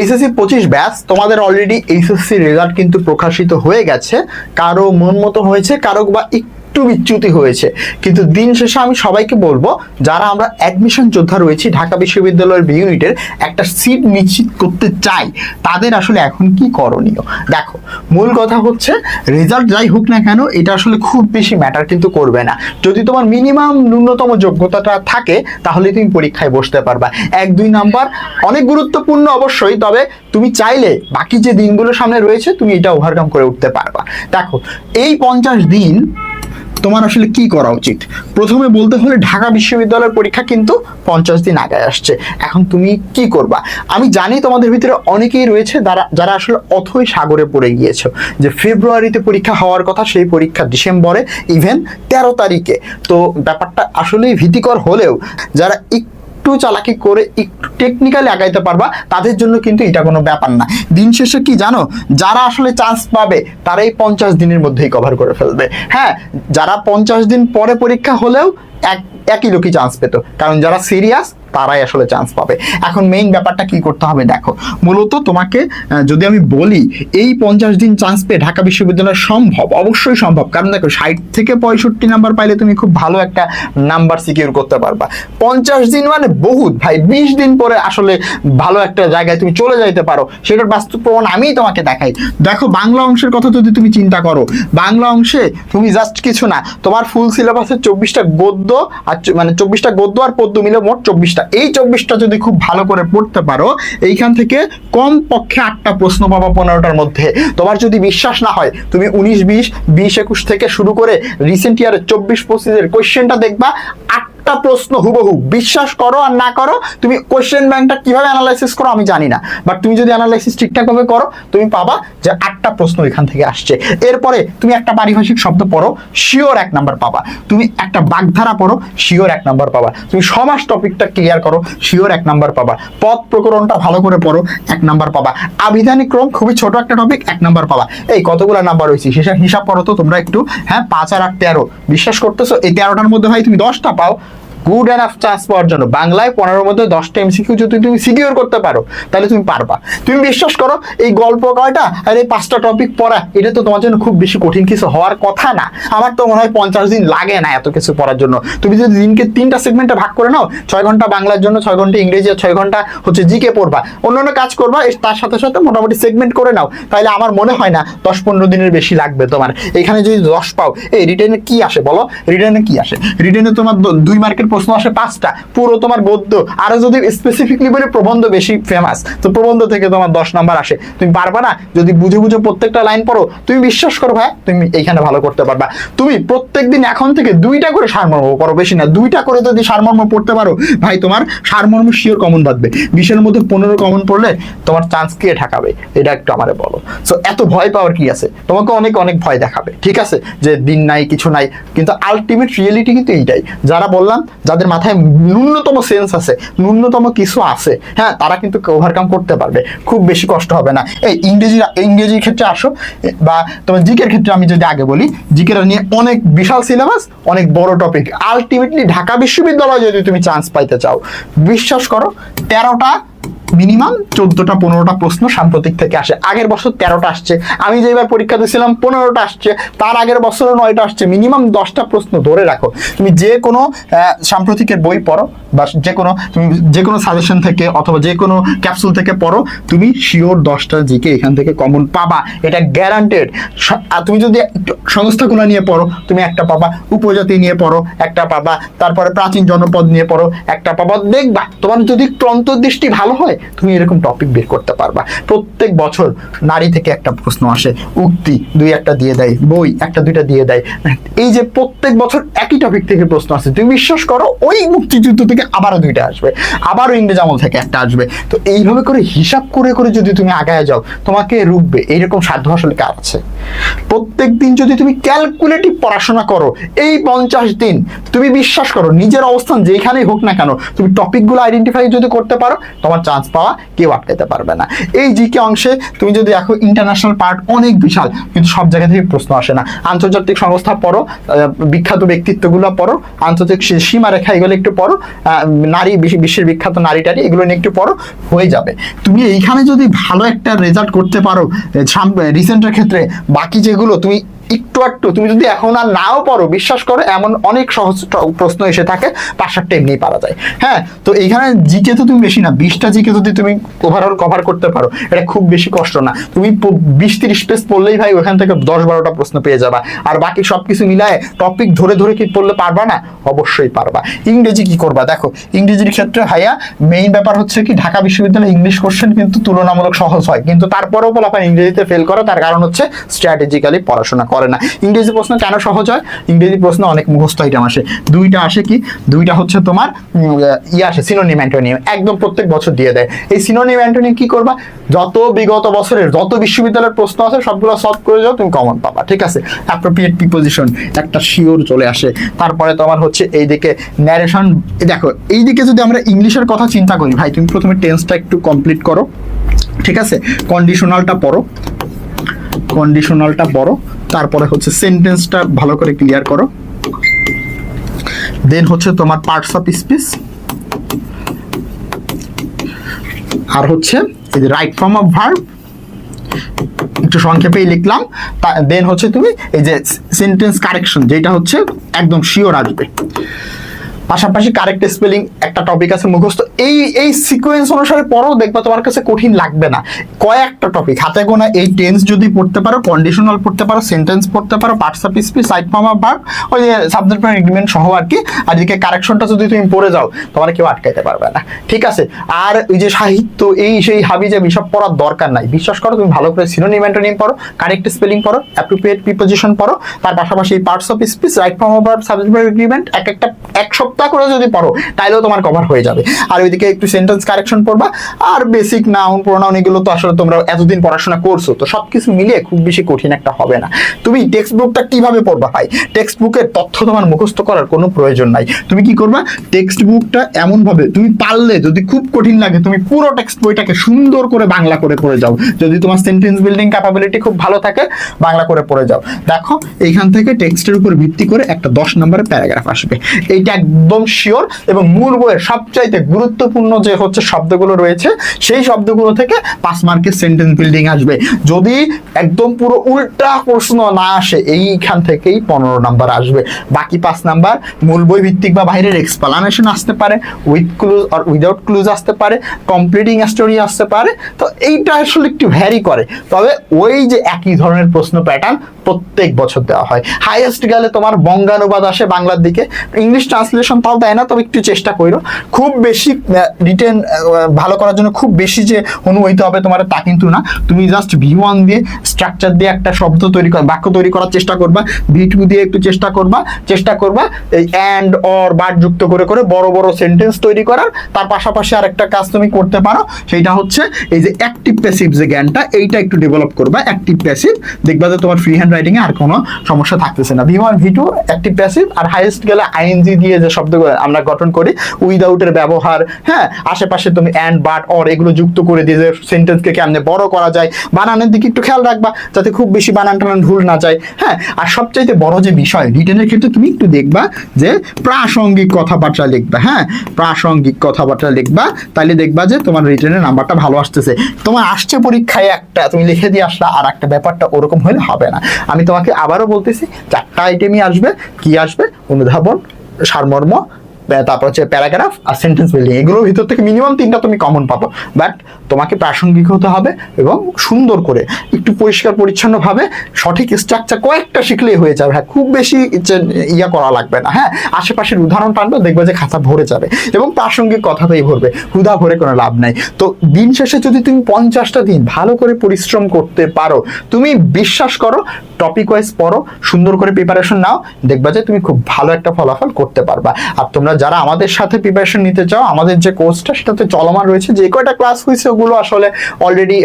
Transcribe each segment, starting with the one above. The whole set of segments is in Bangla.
এইচএসসি পঁচিশ ব্যাচ, তোমাদের অলরেডি এইচএসসি রেজাল্ট কিন্তু প্রকাশিত হয়ে গেছে। কারও মন মতো হয়েছে, কারও বা একটু বিচ্যুতি হয়েছে। কিন্তু দিন শেষে আমি সবাইকে বলব, যারা আমরা অ্যাডমিশন যোদ্ধা রয়েছি, ঢাকা বিশ্ববিদ্যালয়ের বি ইউনিটের একটা সিট নিশ্চিত করতে চাই, তাদের আসলে এখন কি করণীয়? দেখো, মূল কথা হচ্ছে রেজাল্ট যাই হোক না কেন, এটা আসলে খুব বেশি ম্যাটার কিন্তু করবে না। যদি তোমার মিনিমাম ন্যূনতম যোগ্যতাটা থাকে, তাহলে তুমি পরীক্ষায় বসতে পারবা। এক, দুই নাম্বার অনেক গুরুত্বপূর্ণ অবশ্যই, তবে তুমি চাইলে বাকি যে দিনগুলো সামনে রয়েছে, তুমি এটা ওভারকাম করে উঠতে পারবা। দেখো, এই পঞ্চাশ দিন তোমার আসলে কি করা উচিত? প্রথমে বলতে হলে ঢাকা বিশ্ববিদ্যালয়ের পরীক্ষা কিন্তু পঞ্চাশ দিন আগে আসছে। এখন তুমি কি করবা? আমি জানি তোমাদের ভিতরে অনেকেই রয়েছে যারা যারা আসলে অথই সাগরে পড়ে গিয়েছো। যে ফেব্রুয়ারিতে পরীক্ষা হওয়ার কথা, সেই পরীক্ষা ডিসেম্বরে ইভেন তেরো তারিখে। তো ব্যাপারটা আসলেই ভীতিকর হলেও, যারা একটু চালাকি করে একটু টেকনিক্যালি আগাইতে পারবা, তাদের জন্য কিন্তু এটা কোনো ব্যাপার না। দিন শেষে কি জানো, যারা আসলে চান্স পাবে তারা এই পঞ্চাশ দিনের মধ্যেই কভার করে ফেলবে। হ্যাঁ যারা পঞ্চাশ দিন পরে পরীক্ষা হলেও এক, একই লোকই চান্স পেত। কারণ যারা সিরিয়াস তারাই আসলে চান্স পাবে। এখন মেইন ব্যাপারটা কি করতে হবে দেখো। মূলত তোমাকে যদি আমি বলি, এই পঞ্চাশ দিন চান্স পেয়ে ঢাকা বিশ্ববিদ্যালয় সম্ভব? অবশ্যই সম্ভব। কারণ দেখো, ষাট থেকে পঁয়ষট্টি নাম্বার পাইলে তুমি খুব ভালো একটা নাম্বার সিকিউর করতে পারবা। পঞ্চাশ দিন মানে বহুত ভাই। বিশ দিন পরে আসলে ভালো একটা জায়গায় তুমি চলে যাইতে পারো। সেটার বাস্তব প্রমাণ আমিই তোমাকে দেখাই। দেখো, বাংলা অংশের কথা যদি তুমি চিন্তা করো, বাংলা অংশে তুমি জাস্ট কিছু না, তোমার ফুল সিলেবাসের চব্বিশটা গদ্য আর মানে চব্বিশটা গদ্য আর পদ্য মিলে মোট চব্বিশটা। এই চব্বিশটা যদি খুব ভালো করে পড়তে পারো, এইখান থেকে কম পক্ষে আটটা প্রশ্ন পাবা পনেরোটার মধ্যে। তোমার যদি বিশ্বাস না হয়, তুমি উনিশ, বিশ বিশ, একুশ থেকে শুরু করে রিসেন্ট ইয়ারের চব্বিশ, পঁচিশের কোয়েশ্চেনটা দেখবা আটটা প্রশ্ন হুবহু। বিশ্বাস করো আর না করো, তুমি কোয়েশ্চেন ব্যাংকটা কীভাবে অ্যানালাইসিস করো আমি জানি না। বাট তুমি যদি অ্যানালাইসিস ঠিকঠাকভাবে করো, তুমি পাবা যে আটটা প্রশ্ন এখান থেকে আসছে। এরপরে তুমি একটা পারিভাষিক শব্দ পড়ো শিওর এক নাম্বার পাবা। তুমি একটা বাগধারা পড়ো শিওর এক নাম্বার পাবা। তুমি সমাজ টপিকটা ক্লিয়ার করো শিওর এক নাম্বার পাবা। পথ প্রকরণটা ভালো করে পড়ো, এক নাম্বার পাবা। আবিধানিক ক্রম খুবই ছোট একটা টপিক এক নাম্বার পাবা। এই কতগুলো নাম্বার হয়েছে সেসব হিসাব করো তো তোমরা একটু। হ্যাঁ পাঁচ আর আট তেরো। বিশ্বাস করতেছো? এই তেরোটার মধ্যে ভাই তুমি দশটা পাও। গুড এনাফ চান্স পাওয়ার জন্য। বাংলায় পনেরোর মধ্যে দশটা এমসিকিউ যদি তুমি সিকিউর করতে পারো, তাহলে তুমি পারবা। তুমি বিশ্বাস করো, এই গল্প কয়টা আর এই পাঁচটা টপিক পড়া, এটা তো তোমার জন্য খুব বেশি কঠিন কিছু হওয়ার কথা না। আমার তো মনে হয় পঞ্চাশ দিন লাগে না এত কিছু পড়ার জন্য। তুমি যদি দিনকে তিনটা সেগমেন্টে ভাগ করে নাও, ছয় ঘণ্টা বাংলার জন্য, ছয় ঘণ্টা ইংরেজি আর ছয় ঘণ্টা হচ্ছে জিকে পড়বা। অন্য অন্য কাজ করবা তার সাথে সাথে মোটামুটি সেগমেন্ট করে নাও। তাহলে আমার মনে হয় না দশ পনেরো দিনের বেশি লাগবে তোমার। এখানে যদি দশ পাও, এই রিটেনে কি আসে বলো? রিটেনে কি আসে? রিটেনে তোমার দুই মার্কের প্রশ্ন আসে পাঁচটা। পুরো তোমার গদ্য আরও যদি স্পেসিফিকলি বলি প্রবন্ধ বেশি ফেমাস তো প্রবন্ধ থেকে তোমার দশ নাম্বার আসে। তুমি পারবা না? যদি বুঝে বুঝে প্রত্যেকটা লাইন পড়ো, তুমি বিশ্বাস করো ভাই, তুমি এইখানে ভালো করতে পারবা। তুমি প্রত্যেকদিন এখন থেকে দুইটা করে সারমর্ম করো বেশি না, দুইটা করে যদি সারমর্ম পড়তে পারো, ভাই তোমার সারমর্ম শিওর কমন বাঁধবে। বিশের মধ্যে পনেরো কমন পড়লে তোমার চান্স কে ঠেকাবে? এটা একটু আমারে বলো। সো এত ভয় পাওয়ার কি আছে? তোমাকে অনেক অনেক ভয় দেখাবে, ঠিক আছে? যে দিন নাই, কিছু নাই। কিন্তু আলটিমেট রিয়েলিটি কিন্তু এইটাই। যারা বললাম যাদের মাথায় ন্যূনতম সেন্স আছে, ন্যূনতম কিছু আছে হ্যাঁ তারা কিন্তু ওভারকাম করতে পারবে। খুব বেশি কষ্ট হবে না। এই ইংরেজি, ইংরেজির ক্ষেত্রে আসো বা তোমার জিকের ক্ষেত্রে আমি যদি আগে বলি, জিকের নিয়ে অনেক বিশাল সিলেবাস অনেক বড় টপিক আলটিমেটলি ঢাকা বিশ্ববিদ্যালয়ে যদি তুমি চান্স পাইতে চাও, বিশ্বাস করো, তেরোটা মিনিমাম চোদ্দটা, পনেরোটা প্রশ্ন সাম্প্রতিক থেকে আসে। আগের বছর তেরোটা আসছে। আমি যেবার পরীক্ষা দিয়েছিলাম, পনেরোটা আসছে। তার আগের বছরও নয়টা আসছে। মিনিমাম দশটা প্রশ্ন ধরে রাখো। তুমি যে কোনো সাম্প্রতিকের বই পড়ো বা যে কোনো, তুমি যে কোনো সাজেশন থেকে অথবা যে কোনো ক্যাপসুল থেকে পড়ো, তুমি শিওর দশটা জিকে এখান থেকে কমন পাবা। এটা গ্যারান্টেড তুমি যদি সংস্থাগুলো নিয়ে পড়ো, তুমি একটা পাবা, উপজাতি নিয়ে পড়ো, একটা পাবা, তারপরে প্রাচীন জনপদ নিয়ে পড়ো, একটা পাবা, দেখবা। তোমার যদি একটু অন্তর্দৃষ্টি ভালো হয় তুমি এরকম টপিক বের করতে পারবা। প্রত্যেক বছর নারী থেকে একটা প্রশ্ন আসে, উক্তি দুই একটা দিয়ে দেয়, বই একটা দুইটা দিয়ে দেয়। এই যে প্রত্যেক বছর একই টপিক থেকে প্রশ্ন আসে, তুমি বিশ্বাস করো ওই মুক্তিযুদ্ধ থেকে আবারও দুইটা আসবে, আবারও ইংরেজ আমল থেকে একটা আসবে। তো এইভাবে করে হিসাব করে করে যদি তুমি আগায় যাও, তোমাকে রুখবে। এইরকম সাধ্য আসলে কার আছে? প্রত্যেক দিন যদি তুমি ক্যালকুলেটিভ পড়াশোনা করো, এই পঞ্চাশ দিন তুমি বিশ্বাস করো, নিজের অবস্থান যেখানেই হোক না কেন, তুমি টপিকগুলো আইডেন্টিফাই যদি করতে পারো, তোমার চান্স পাওয়া কেউ আটকাতে পারবে না। এই জিকে অংশে তুমি যদি দেখো ইন্টারন্যাশনাল পার্ট অনেক বিশাল, কিন্তু সব জায়গা থেকে প্রশ্ন আসে না। আন্তর্জাতিক সংস্থা পড়ো বিখ্যাত ব্যক্তিত্বগুলো পড়ো, আন্তর্জাতিক সীমারেখা এগুলো একটু পড়ো নারী, বিশ্ব- বিশ্বের বিখ্যাত নারী টারি এগুলো নিয়ে একটু পড়ো, হয়ে যাবে। তুমি এইখানে যদি ভালো একটা রেজাল্ট করতে পারো রিসেন্টের ক্ষেত্রে বাকি যেগুলো তুমি একটু একটু তুমি যদি এখন আর নাও পড়ো, বিশ্বাস করো, এমন অনেক সহজ প্রশ্ন এসে থাকে সাতটা এমনিই পারা যায়। হ্যাঁ তো এইখানে জিকে তো তুমি বেশি না, বিশটা জিকে যদি তুমি ওভারঅল কভার করতে পারো, এটা খুব বেশি কষ্ট না। তুমি বিশ তিরিশ পেজ পড়লেই ভাই ওখান থেকে দশ বারোটা প্রশ্ন পেয়ে যাবা। আর বাকি সব কিছু মিলায় টপিক ধরে ধরে কি পড়লে পারবা না? অবশ্যই পারবা। ইংরেজি কি করবা? দেখো, ইংরেজির ক্ষেত্রে ভাইয়া মেইন ব্যাপার হচ্ছে কি, ঢাকা বিশ্ববিদ্যালয়ে ইংলিশ কোশ্চেন কিন্তু তুলনামূলক সহজ হয়। কিন্তু তারপরেও বলা ইংরেজিতে ফেল করে, তার কারণ হচ্ছে স্ট্র্যাটেজিক্যালি পড়াশোনা করে না। ইংরেজি প্রশ্ন কেন সহজ হয়? ইংরেজি প্রশ্ন অনেক মুখস্থ আইটেম আসে। দুইটা আসে কি? দুইটা হচ্ছে তোমার ইয়ে আসে সিনোনিম অ্যান্টোনিম একদম প্রত্যেক বছর দিয়ে দেয়। এই সিনোনিম অ্যান্টোনিম কি করবা? যত বিগত বছরের, যত বিশ্ববিদ্যালয়ের প্রশ্ন আছে, সবগুলো সলভ করে যাও, তুমি কমন পাবা, ঠিক আছে? অ্যাপ্রোপ্রিয়েট প্রিপোজিশন একটা শিওর চলে আসে। তারপরে তোমার হচ্ছে এইদিকে ন্যারেশন দেখো, এইদিকে যদি আমরা ইংলিশের কথা চিন্তা করি, ভাই, তুমি প্রথমে টেন্সটা একটু কমপ্লিট করো, ঠিক আছে? কন্ডিশনালটা পড়ো। কন্ডিশনালটা পড়ো। তারপরে হচ্ছে সেন্টেন্সটা ভালো করে ক্লিয়ার করো। দেন হচ্ছে তোমার পার্টস অফ স্পিচ আর হচ্ছে এই যে রাইট ফর্ম অফ ভার্ব একটু সংক্ষেপেই লিখলাম। দেন হচ্ছে তুমি এই যে সেন্টেন্স কারেকশন যেটা হচ্ছে একদম শিওর আসবে। পাশাপাশি কারেক্ট স্পেলিং একটা টপিক আছে মুখস্থ। এই এই সিকোয়েন্স অনুসারে পড়ো দেখবা তোমার কাছে কঠিন লাগবে না। কয়েকটা টপিক হাতে গোনা এই টেন্স যদি পড়তে পারো কন্ডিশনাল পড়তে পারো সেন্টেন্স পড়তে পারো parts of speech side form of verb ওই যে সাবজেক্ট এগ্রিমেন্ট সহ আর কি। আর এদিকে কারেকশনটা যদি তুমি পড়ে যাও, তোমার কেউ আটকাইতে পারবে না। ঠিক আছে? আর ওই যে সাহিত্য, এই সেই হাবি যে সব পড়ার দরকার নাই। বিশ্বাস করো, তুমি ভালো করে সিনোনিম অ্যান্টোনিম পড়ো কারেক্ট স্পেলিং পড়ো অ্যাপ্রোপ্রিয়েট প্রিপোজিশন পড়ো, তার পাশাপাশি parts of speech right form of verb subject agreement এক একটা, এক সপ্তাহ করে যদি পড়ো তাইলেও তোমার কভার হয়ে যাবে। আর ওইদিকে একটু সেন্টেন্স কারেকশন পড়বা। আর বেসিক নাউন প্রোনাউন এগুলো তো আসলে তোমরা এতদিন পড়াশোনা করছ, তো সব কিছু মিলিয়ে খুব বেশি কঠিন একটা হবে না। তুমি টেক্সট বুকটা কীভাবে পড়বা ভাই? টেক্সট বুকের তথ্য তোমার মুখস্থ করার কোনো প্রয়োজন নাই। তুমি কি করবা? টেক্সট বুকটা এমন ভাবে তুমি পারলে, যদি খুব কঠিন লাগে, তুমি পুরো টেক্সট বইটাকে সুন্দর করে বাংলা করে পড়ে যাও। যদি তোমার সেন্টেন্স বিল্ডিং ক্যাপাবিলিটি খুব ভালো থাকে, বাংলা করে পড়ে যাও। দেখো, এইখান থেকে টেক্সটের উপর ভিত্তি করে একটা দশ নম্বরের প্যারাগ্রাফ আসবে। এইটা একদম শিওর এবং মূল বইয়ের সবচাইতে গুরুত্বপূর্ণ যে হচ্ছে শব্দগুলো রয়েছে, সেই শব্দগুলো থেকে পাঁচ মার্কের সেন্টেন্স বিল্ডিং আসবে। যদি একদম পুরো উল্টা প্রশ্ন না আসে, এইখান থেকেই পনেরো নাম্বার আসবে। বাকি পাঁচ নাম্বার মূল বই ভিত্তিক বা বাইরের এক্সপ্লানেশন আসতে পারে উইথ ক্লুজ আর উইদাউট ক্লুজ আসতে পারে কমপ্লিটিং স্টোরি আসতে পারে। তো এইটা আসলে একটু ভ্যারি করে। তবে ওই যে একই ধরনের প্রশ্ন প্যাটার্ন প্রত্যেক বছর দেওয়া হয়। হাইয়েস্ট গেলে তোমার বঙ্গানুবাদ আসে বাংলার দিকে। ইংলিশ ট্রান্সলেশন তাও দেয় না, তবে একটু চেষ্টা করো খুব বেশি রিটেন ভালো করার জন্য খুব বেশি যে অনুমোদিত হবে তোমার তা কিন্তু না। তুমি জাস্ট ভি ওয়ান দিয়ে স্ট্রাকচার দিয়ে একটা শব্দ তৈরি কর, বাক্য তৈরি করার চেষ্টা করবা ভি টু দিয়ে একটু চেষ্টা করবা চেষ্টা করবা এই অ্যান্ড অর বাট যুক্ত করে করে বড় বড় সেন্টেন্স তৈরি করার। তার পাশাপাশি আরেকটা কাজ তুমি করতে পারো, সেইটা হচ্ছে এই যে অ্যাক্টিভ প্যাসিভ যে জ্ঞানটা, এইটা একটু ডেভেলপ করবা অ্যাক্টিভ প্যাসিভ দেখবা যে তোমার ফ্রি হ্যান্ড রাইটিং এ আর কোনো সমস্যা থাকতেছে না। V one V two active passive আর হাইয়েস্ট গেলে আইএনজি দিয়ে যে শব্দগুলো আমরা গঠন করি উইদাউটের ব্যবহার হ্যাঁ? আশেপাশে তুমি অ্যান্ড বাট অর এগুলো যুক্ত করে দিয়ে যে সেন্টেন্সকে কেমনে বড় করা যায়, বানানের দিকে একটু খেয়াল রাখবা যাতে খুব বেশি বানান টানান ভুল না যায় হ্যাঁ? আর সবচাইতে বড় যে বিষয় রিটেনের ক্ষেত্রে তুমি একটু দেখবা যে প্রাসঙ্গিক কথাবার্তা লিখবা হ্যাঁ? প্রাসঙ্গিক কথাবার্তা লিখবা তাহলে দেখবা যে তোমার রিটেনের নাম্বারটা ভালো আসতেছে। তোমার আসছে পরীক্ষায় একটা, তুমি লিখে দিয়ে আসলা, আর একটা ব্যাপারটা ওরকম হলে হবে না। আমি তোমাকে আবারও বলতেছি, চারটা আইটেমই আসবে, কি আসবে? অনুধাবন সারমর্ম তারপর হচ্ছে প্যারাগ্রাফ আর সেন্টেন্স বিল্ডিং এগুলোর ভিতর থেকে মিনিমাম তিনটা তুমি কমন পাবো। বাট তোমাকে প্রাসঙ্গিক হতে হবে এবং সুন্দর করে, একটু পরিষ্কার পরিচ্ছন্নভাবে সঠিক স্ট্রাকচার কয়েকটা শিখলেই হয়ে যাবে। হ্যাঁ খুব বেশি ইয়া করা লাগবে না। হ্যাঁ আশেপাশের উদাহরণ টানবে দেখবে যে খাতা ভরে যাবে এবং প্রাসঙ্গিক কথাতেই ভরবে। হুদা ভরে কোনো লাভ নাই। তো দিন শেষে যদি তুমি পঞ্চাশটা দিন ভালো করে পরিশ্রম করতে পারো, তুমি বিশ্বাস করো টপিক ওয়াইজ পড়ো, সুন্দর করে প্রিপারেশন নাও, দেখবা যে তুমি খুব ভালো একটা ফলাফল করতে পারবা। আর তোমরা যারা আমাদের সাথে প্রিপারেশন নিতে চাও, আমাদের যে কোর্সটা সেটাতে চলমান রয়েছে, যে কয়টা ক্লাস হয়েছে ওগুলো আসলে অলরেডি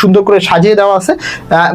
সুন্দর করে সাজিয়ে দেওয়া আছে।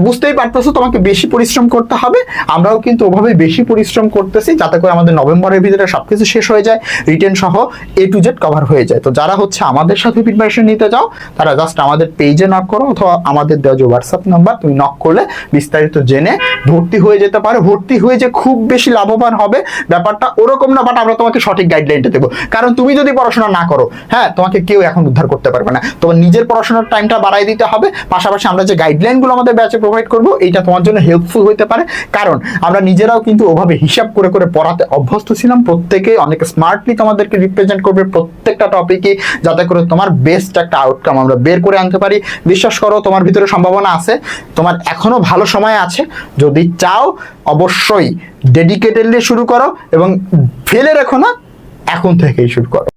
বুঝতেই পারতেছো তোমাকে বেশি পরিশ্রম করতে হবে, আমরাও কিন্তু ওভাবে বেশি পরিশ্রম করতেছি যাতে করে আমাদের নভেম্বরের ভিতরে সবকিছু শেষ হয়ে যায় রিটেন সহ এ টু জেড কভার হয়ে যায়। তো যারা হচ্ছে আমাদের সাথে প্রিপারেশন নিতে চাও, তারা জাস্ট আমাদের পেজে নক করো অথবা আমাদের দেওয়া যে হোয়াটসঅ্যাপ নাম্বার তুমি নক করলে বিস্তারিত জেনে ভর্তি হয়ে যেতে পারো। ভর্তি হয়ে যে খুব বেশি লাভবান হবে, ব্যাপারটা ওরকম না বাট আমরা তোমাকে সঠিক গাইডলাইনটা দেবো। কারণ তুমি যদি পড়াশোনা না করো হ্যাঁ তোমাকে কেউ এখন উদ্ধার করতে পারবে না। তোমার নিজের পড়াশোনার টাইমটা বাড়াই দিতে হবে। পাশাপাশি আমরা যে গাইডলাইনগুলো আমাদের ব্যাচে প্রোভাইড করব, এইটা তোমার জন্য হেল্পফুল হতে পারে। কারণ আমরা নিজেরাও কিন্তু ওভাবে হিসাব করে করে পড়াতে অভ্যস্ত ছিলাম। প্রত্যেকে অনেক স্মার্টলি তোমাদেরকে রিপ্রেজেন্ট করবে প্রত্যেকটা টপিকে যাতে করে তোমার বেস্ট একটা আউটকাম আমরা বের করে আনতে পারি। বিশ্বাস করো, তোমার ভিতরে সম্ভাবনা আছে। তোমার এখনও ভালো সময় আছে। যদি চাও, অবশ্যই ডেডিকেটেডলি শুরু করো এবং ফেলে রেখো না। এখন থেকেই শুরু করো।